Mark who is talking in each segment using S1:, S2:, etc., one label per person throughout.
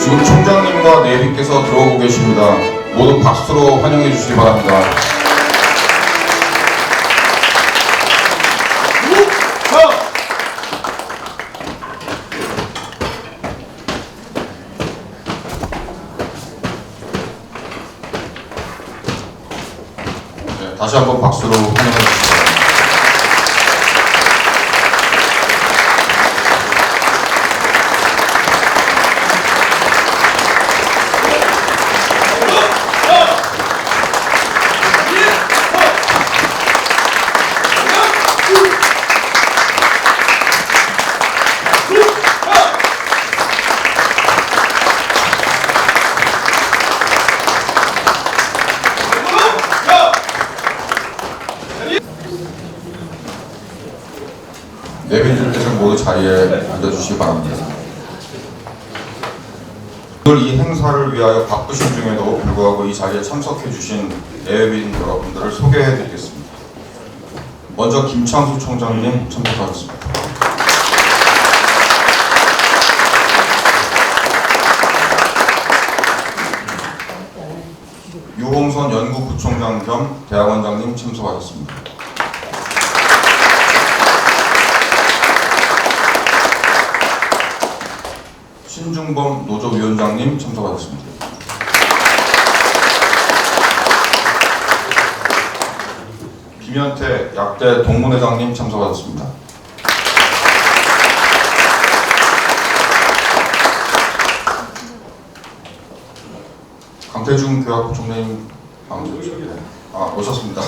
S1: 지금 총장님과 내비께서 들어오고 계십니다. 모두 박수로 환영해 주시기 바랍니다. 네, 다시 한번 박수로 환영해 주시기 바랍니다. 내빈들께서 모두 자리에 앉아주시기 바랍니다. 오늘 이 행사를 위하여 바쁘신 중에도 불구하고 이 자리에 참석해 주신 내빈 여러분들을 소개해 드리겠습니다. 먼저 김창수 총장님 참석하셨습니다. 유홍선 연구부총장 겸 대학원장님 참석하셨습니다. 신중범 노조위원장님 참석하셨습니다. 김현태 약대 동문회장님 참석하셨습니다. 강태중 교학부 총장님 아, 오셨- 아, 오셨습니다.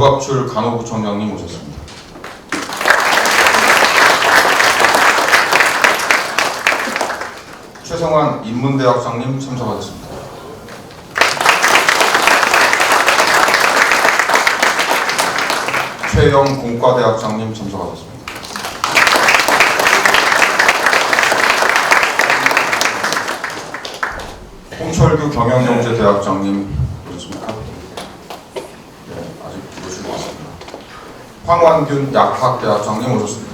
S1: 조갑출 간호부총장님 오셨습니다. 최성환 인문대학장님 참석하셨습니다. 최영 공과대학장님 참석하셨습니다. 홍철규 경영경제대학장님 오셨습니까? 네, 아직 모시고 있습니다. 황완균 약학대학장님 오셨습니다.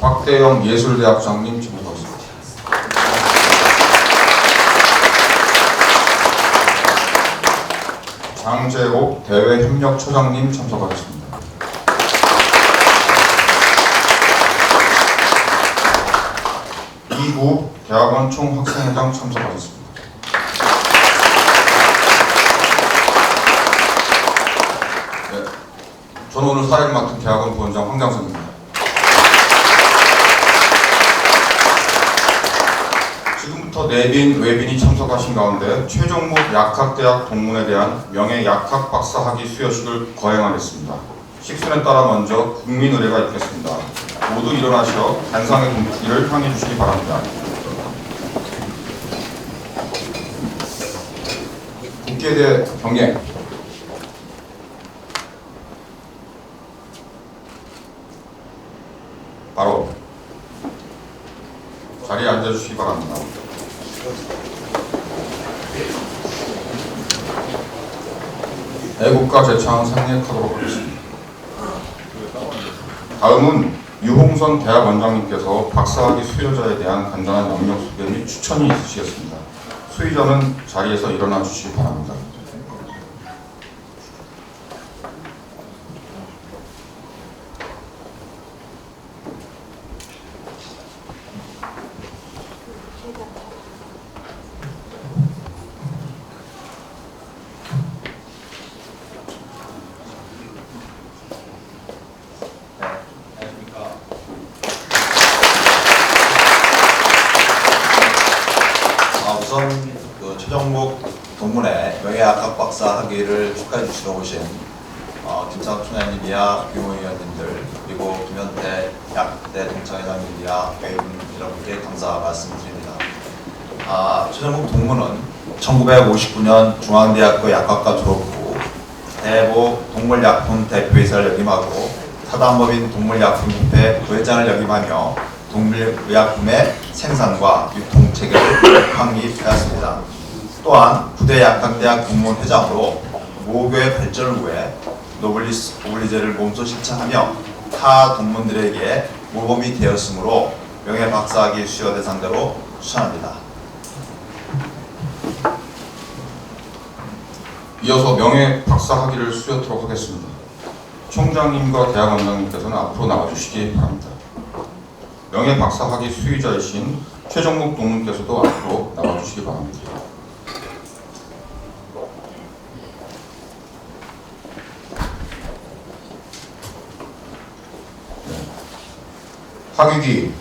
S1: 곽대영 예술대학장님 참석하셨습니다. 장재옥 대외협력처장님 참석하셨습니다. 이구 대학원 총학생회장 참석하셨습니다. 네, 저는 오늘 사회를 맡은 대학원 부원장 황장선입니다. 지금부터 내빈, 외빈이 참석하신 가운데 최종목 약학대학 동문에 대한 명예 약학 박사학위 수여식을 거행하겠습니다. 식순에 따라 먼저 국민의례가 있겠습니다. 모두 일어나셔 단상의 공기를 향해 주시기 바랍니다. 국계대 경례 바로 자리에 앉아주시기 바랍니다. 애국가 제창 상례하도록 하겠습니다. 다음은 유홍선 대학 원장님께서 박사학위 수료자에 대한 간단한 영역 소개 및 추천이 있으시겠습니다. 수의자는 자리에서 일어나 주시기 바랍니다.
S2: 안녕하십니까. 아, 우선 그 최정목 동문회 명예학학 박사 학위를 축하해 주시러 오신 어, 김상 총장님이야 규모위원님들 그리고 김현태 약대 동창회장님이야 배운 여러분께 감사 말씀드립니다. 아, 최정목 동문은 1959년 중앙대학교 약학과 졸업 후 대보 동물약품 대표이사를 역임하고 타당법인 동물약품협회 부회장을 역임하며 동물의약품의 생산과 유통 체계를 확립하였습니다. 또한 부대 약학대학 공무원 회장으로 모교의 발전을 위해 노블리스 오블리제를 몸소 실천하며 타 동문들에게 모범이 되었으므로 명예 박사학위 수여 대상자로 추천합니다.
S1: 이어서 명예 박사 학위를 수여토록 하겠습니다. 총장님과 대학 원장님께서는 앞으로 나와주시기 바랍니다. 명예 박사 학위 수의자이신 최정목 동문께서도 앞으로 나와주시기 바랍니다. 학위기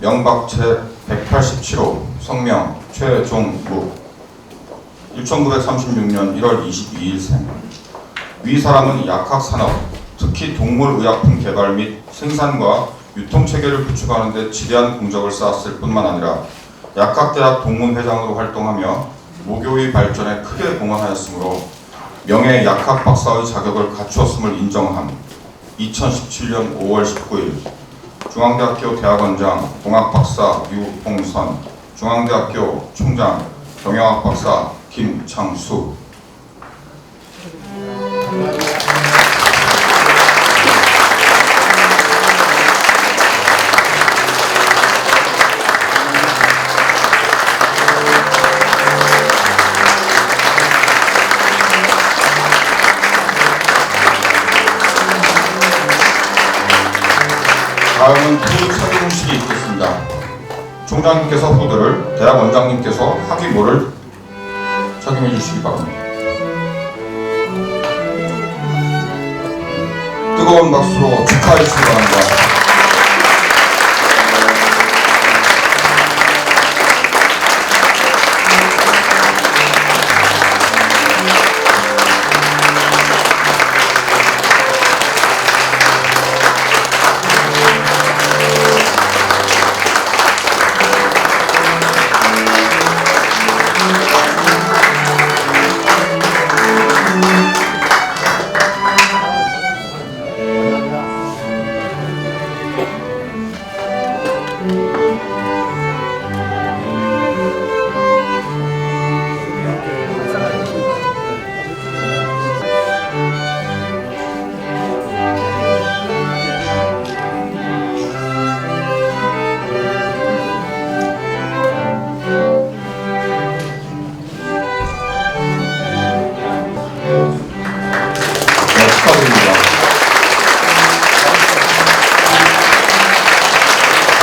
S1: 명박채 187호 성명 최종묵 1936년 1월 22일생. 위 사람은 약학산업, 특히 동물의약품 개발 및 생산과 유통체계를 구축하는 데 지대한 공적을 쌓았을 뿐만 아니라 약학대학 동문회장으로 활동하며 모교의 발전에 크게 공헌하였으므로 명예 약학 박사의 자격을 갖추었음을 인정함. 2017년 5월 19일 중앙대학교 대학원장 공학 박사 유홍선 중앙대학교 총장 경영학 박사 김창수 다음은 후드 착용식이 있겠습니다. 총장님께서 후드를, 대학 원장님께서 학위모를 착용해 주시기 바랍니다. 뜨거운 박수로 축하해 주시기 바랍니다.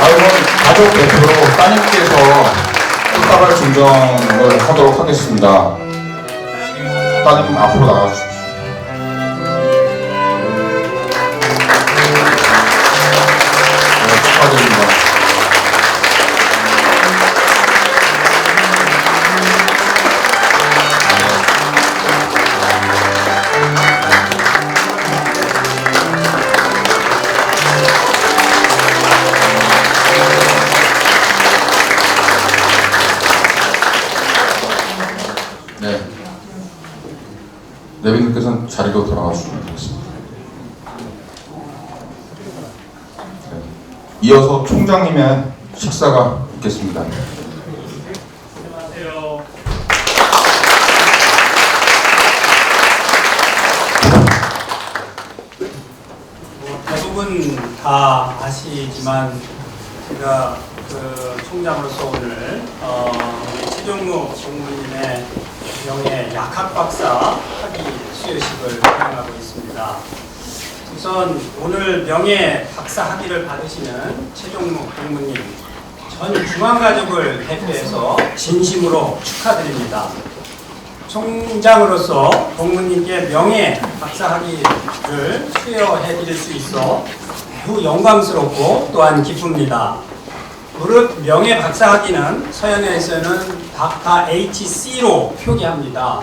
S1: 다음은 가족 대표로 따님께서 꽃다발 증정을 하도록 하겠습니다. 따님 앞으로 나와주십시 네. 내빈님께서는 자리로 돌아가 주시면 되겠습니다. 네. 이어서 총장님의 식사가 있겠습니다.
S3: 안녕하세요. 뭐 대부분 다 아시지만 제가 그 총장으로서 오늘 어, 최종무 총무님의 명예 약학 박사 학위 수여식을 진행하고 있습니다. 우선 오늘 명예 박사 학위를 받으시는 최종무 동무님 전 중앙가족을 대표해서 진심으로 축하드립니다. 총장으로서 동무님께 명예 박사 학위를 수여해 드릴 수 있어 매우 영광스럽고 또한 기쁩니다. 무릇 명예 박사 학위는 서양에서는 닥터 HC로 표기합니다.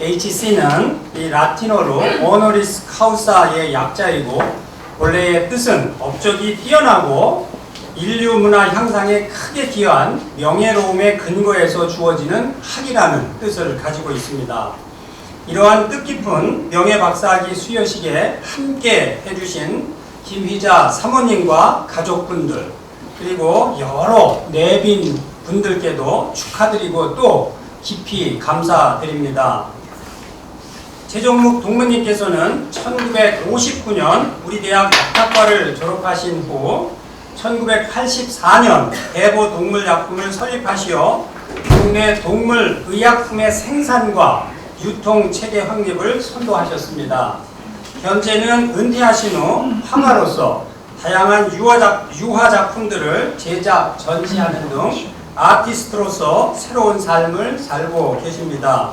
S3: HC는 이 라틴어로 honoris causa의 약자이고 원래의 뜻은 업적이 뛰어나고 인류 문화 향상에 크게 기여한 명예로움의 근거에서 주어지는 학이라는 뜻을 가지고 있습니다. 이러한 뜻깊은 명예 박사학위 수여식에 함께 해주신 김휘자 사모님과 가족분들 그리고 여러 내빈 분들께도 축하드리고 또 깊이 감사드립니다. 최종묵 동무님께서는 1959년 우리 대학 약학과를 졸업하신 후 1984년 대보 동물약품을 설립하시어 국내 동물 의약품의 생산과 유통 체계 확립을 선도하셨습니다. 현재는 은퇴하신 후 화가로서 다양한 유화작, 유화작품들을 제작, 전시하는 등 아티스트로서 새로운 삶을 살고 계십니다.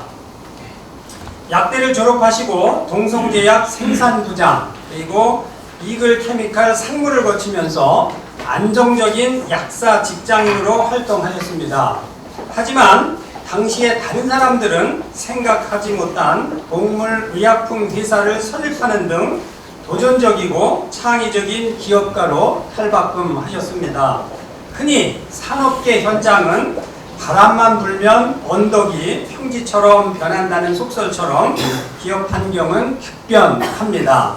S3: 약대를 졸업하시고 동성제약 생산부장 그리고 이글 케미칼 상무를 거치면서 안정적인 약사 직장인으로 활동하셨습니다. 하지만 당시에 다른 사람들은 생각하지 못한 동물 의약품 회사를 설립하는 등 도전적이고 창의적인 기업가로 탈바꿈하셨습니다. 흔히 산업계 현장은 바람만 불면 언덕이 평지처럼 변한다는 속설처럼 기업 환경은 급변합니다.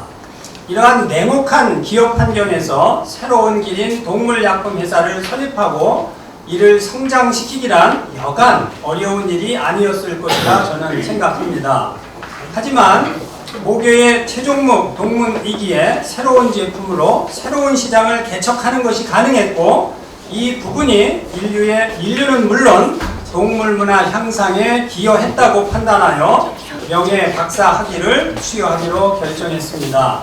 S3: 이러한 냉혹한 기업 환경에서 새로운 길인 동물약품 회사를 설립하고 이를 성장시키기란 여간 어려운 일이 아니었을 것이라 저는 생각합니다. 하지만 모교의 최종목 동문 이기에 새로운 제품으로 새로운 시장을 개척하는 것이 가능했고 이 부분이 인류의 인류는 물론 동물 문화 향상에 기여했다고 판단하여 명예 박사 학위를 수여하기로 결정했습니다.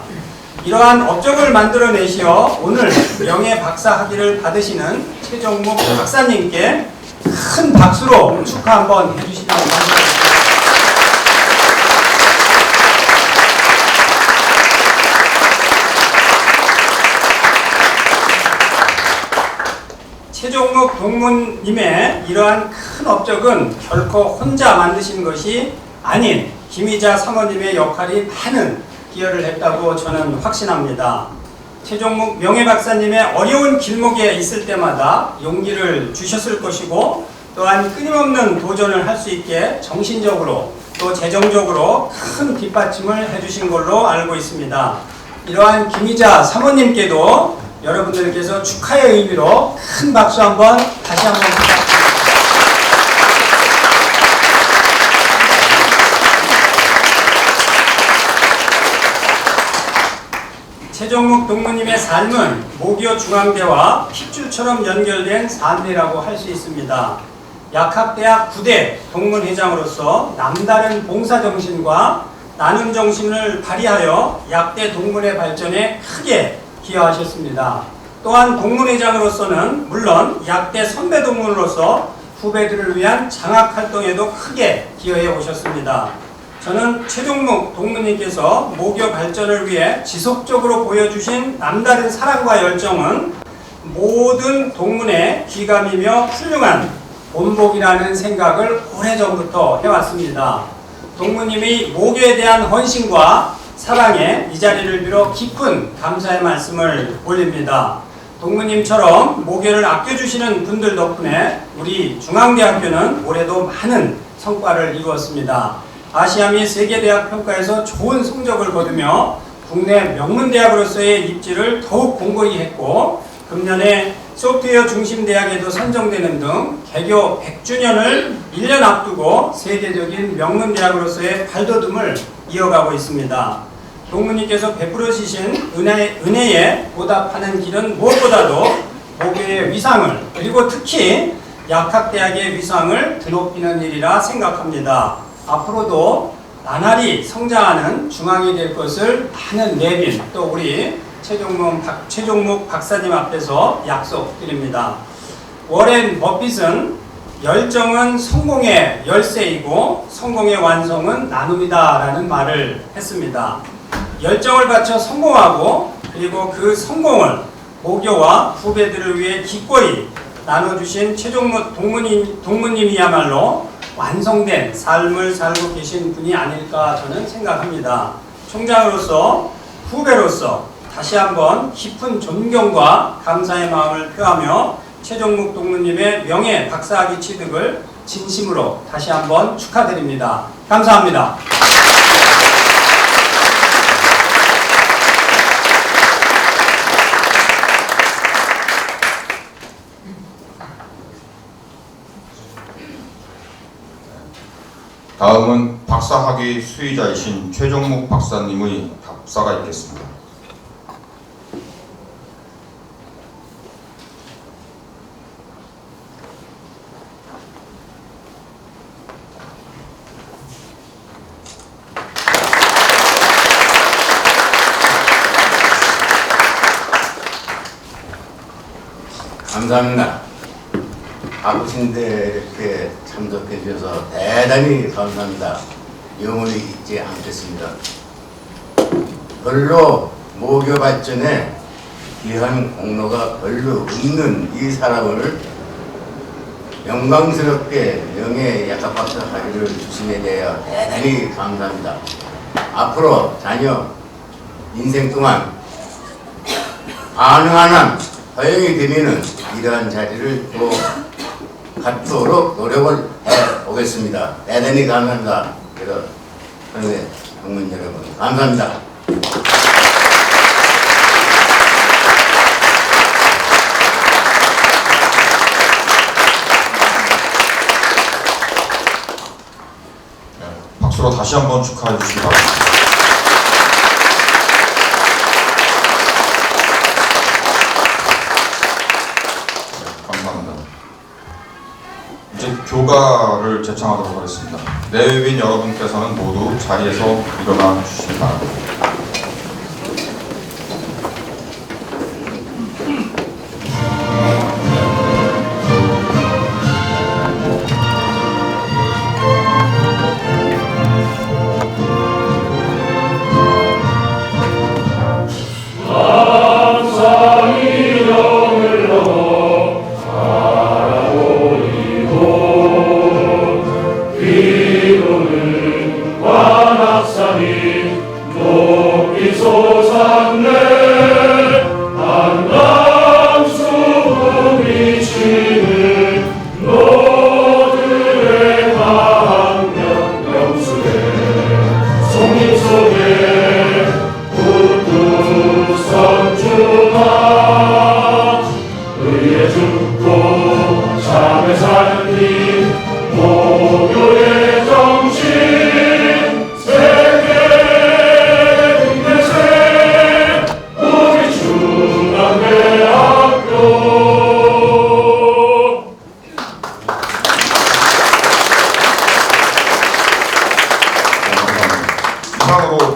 S3: 이러한 업적을 만들어내시어 오늘 명예 박사 학위를 받으시는 최종목 박사님께 큰 박수로 축하 한번 해주시기 바랍니다. 최종목 동문님의 이러한 큰 업적은 결코 혼자 만드신 것이 아닌 김희자 사모님의 역할이 많은 기여를 했다고 저는 확신합니다. 최종목 명예박사님의 어려운 길목에 있을 때마다 용기를 주셨을 것이고 또한 끊임없는 도전을 할 수 있게 정신적으로 또 재정적으로 큰 뒷받침을 해주신 걸로 알고 있습니다. 이러한 김희자 사모님께도 여러분들께서 축하의 의미로 큰 박수 한번 다시 한번 부탁드립니다. 최종목 동무님의 삶은 모교 중앙대와 핏줄처럼 연결된 삶이라고 할 수 있습니다. 약학대학 부대 동문회장으로서 남다른 봉사정신과 나눔정신을 발휘하여 약대 동문의 발전에 크게 기여하셨습니다. 또한 동문회장으로서는 물론 약대 선배 동문으로서 후배들을 위한 장학 활동에도 크게 기여해 오셨습니다. 저는 최종목 동무님께서 모교 발전을 위해 지속적으로 보여주신 남다른 사랑과 열정은 모든 동문의 귀감이며 훌륭한 본복이라는 생각을 오래전부터 해왔습니다. 동무님이 모교에 대한 헌신과 사랑에 이 자리를 빌어 깊은 감사의 말씀을 올립니다. 동무님처럼 모교를 아껴주시는 분들 덕분에 우리 중앙대학교는 올해도 많은 성과를 이루었습니다. 아시아 및 세계대학 평가에서 좋은 성적을 거두며 국내 명문대학으로서의 입지를 더욱 공고히 했고 금년에 소프트웨어 중심 대학에도 선정되는 등 개교 100주년을 1년 앞두고 세계적인 명문대학으로서의 발돋움을 이어가고 있습니다. 동무님께서 베풀어 주신 은혜, 은혜에 보답하는 길은 무엇보다도 모교의 위상을 그리고 특히 약학대학의 위상을 드높이는 일이라 생각합니다. 앞으로도 나날이 성장하는 중앙이 될 것을 많은 내빈 또 우리 최종목, 박, 최종목 박사님 앞에서 약속드립니다. 워렌 버핏은 열정은 성공의 열쇠이고 성공의 완성은 나눔이다라는 말을 했습니다. 열정을 바쳐 성공하고 그리고 그 성공을 모교와 후배들을 위해 기꺼이 나눠주신 최종목 동무님, 동무님이야말로 완성된 삶을 살고 계신 분이 아닐까 저는 생각합니다. 총장으로서 후배로서 다시 한번 깊은 존경과 감사의 마음을 표하며 최종묵 동무님의 명예 박사학위 취득을 진심으로 다시 한번 축하드립니다. 감사합니다.
S1: 다음은 박사학위 수의자이신 최종목 박사님의 답사가 있겠습니다.
S4: 감사합니다. 바쁘신데 이렇게 참석해 주셔서 대단히 감사합니다. 영원히 잊지 않겠습니다. 별로 모교 발전에 귀한 공로가 별로 없는 이 사람을 영광스럽게 명예 약학박사 학위를 주심에 대하여 대단히 감사합니다. 앞으로 자녀 인생 동안 한 허용이 되면은 이러한 자리를 또 갖도록 노력을 해 보겠습니다. 대단히 감사합니다. 그래서 선생님, 국민 여러분 감사합니다.
S1: 네, 박수로 다시 한번 축하해 주시기 바랍니다. 제창하도록 하겠습니다. 내외인 여러분께서는 모두 자리에서 일어나 주시기 바랍니다.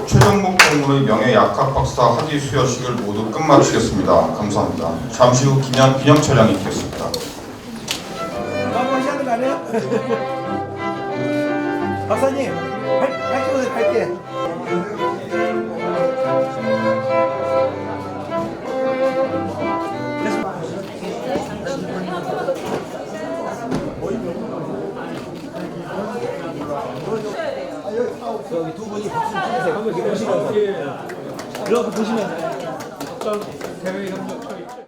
S1: 최종목 동문의 명예 약학 박사 학위 수여식을 모두 끝마치겠습니다. 감사합니다. 잠시 후 기념, 기념 촬영이 있겠습니다.
S5: 박사님, 발, 밝게 보세요, 밝게. 여기 두 분이 박수 치세요. 거기 보시면서. 이렇게 보시면.